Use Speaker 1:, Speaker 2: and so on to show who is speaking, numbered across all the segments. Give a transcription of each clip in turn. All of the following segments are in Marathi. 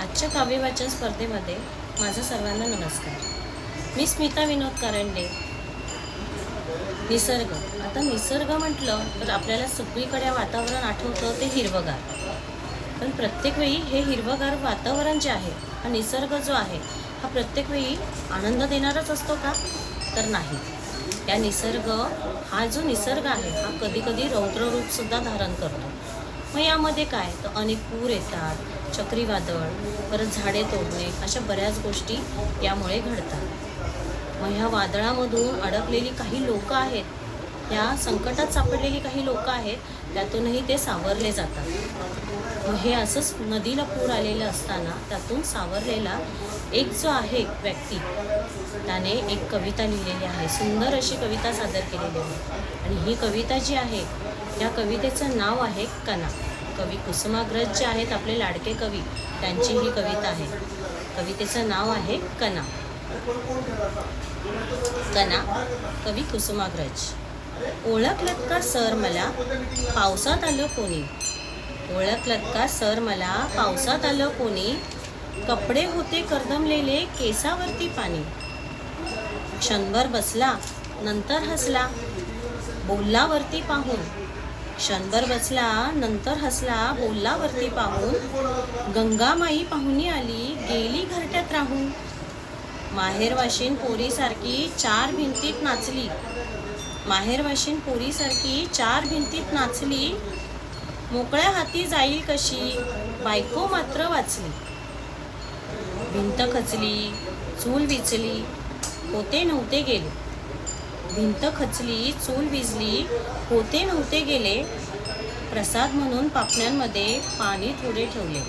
Speaker 1: आजच्या काव्यवाचन स्पर्धेमध्ये माझा सर्वांना नमस्कार. मी स्मिता विनोद कारंडे. निसर्ग. आता निसर्ग म्हटलं तर आपल्याला सगळीकडे वातावरण आठवतं ते हिरवगार. पण प्रत्येक वेळी हे हिरवगार वातावरण जे आहे हा निसर्ग जो आहे हा प्रत्येक वेळी आनंद देणारच असतो का? तर नाही. या निसर्ग हा जो निसर्ग आहे हा कधीकधी रौद्ररूपसुद्धा धारण करतो. मग यामध्ये काय? तर अनेक पूर येतात चक्रीवादळ परत झाडे तोडणे अशा बऱ्याच गोष्टी यामुळे घडतात. मग ह्या वादळामधून अडकलेली काही लोकं आहेत या संकटात सापडलेली काही लोकं आहेत त्यातूनही ते सावरले जातात. मग हे असंच नदीला पूर आलेलं असताना त्यातून सावरलेला एक जो आहे व्यक्ती त्याने एक कविता लिहिलेली आहे सुंदर अशी कविता सादर केलेली आहे. आणि ही कविता जी आहे या कवितेचं नाव आहे कना. कवी कुसुमाग्रज जे आहेत आपले लाडके कवी त्यांची ही कविता आहे. कवितेचं नाव आहे कना. कना कवी कुसुमाग्रज. ओळखलत का सर मला? पावसात आलं कोणी? ओळखलत का सर मला? पावसात आलं कोणी? कपडे होते कर्दमलेले केसावरती पाणी. क्षणभर बसला नंतर हसला. बोललावरती पाहून. क्षणभर बसला नंतर हसला बोललावरती पाहून. गंगामाई पाहुणी आली गेली घरट्यात राहून. माहेरवाशीन पोरीसारखी चार भिंतीत नाचली. माहेरवाशीन पोरीसारखी चार भिंतीत नाचली. मोकळ्या हाती जाईल कशी बायको मात्र वाचली. भिंत खचली चूल विचली होते नव्हते गेले. भिंत खचली चूल भिजली होते नव्हते गेले प्रसाद म्हणून पापण्यांमध्ये पाणी थोडे ठेवले.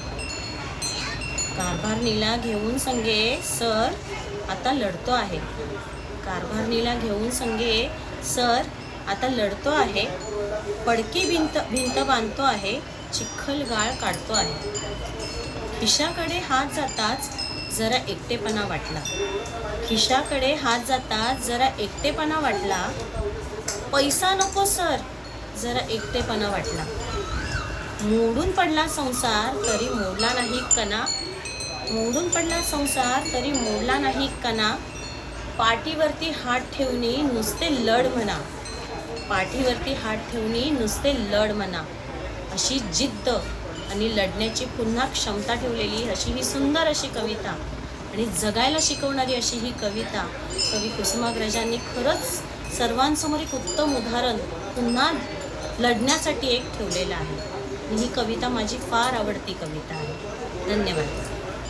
Speaker 1: कारभारणीला घेऊन संगे सर आता लढतो आहे. कारभारणीला घेऊन संगे सर आता लढतो आहे. पडकी भिंत भिंत बांधतो आहे चिखल गाळ काढतो आहे. खिशाकडे हात जाताच जरा एकटेपणा वाटला. खिशाकडे हात जाता जरा एकटेपणा वाटला. पैसा नको सर जरा एकटेपणा वाटला. मोडून पडला संसार तरी मोडला नाही कणा. मोडून पडला संसार तरी मोडला नाही कणा. पाठीवरती हात ठेवणी नुसते लढ म्हणा. पाठीवरती हात ठेवणी नुसते लढ म्हणा. अशी जिद्द आणि लढण्याची पुन्हा क्षमता ठेवलेली अशी ही सुंदर अशी कविता आणि जगायला शिकवणारी अशी ही कविता कवी कुसुमाग्रजांनी खरंच सर्वांसमोर एक उत्तम उदाहरण पुन्हा लढण्यासाठी एक ठेवलेलं आहे. ही कविता माझी फार आवडती कविता आहे. धन्यवाद.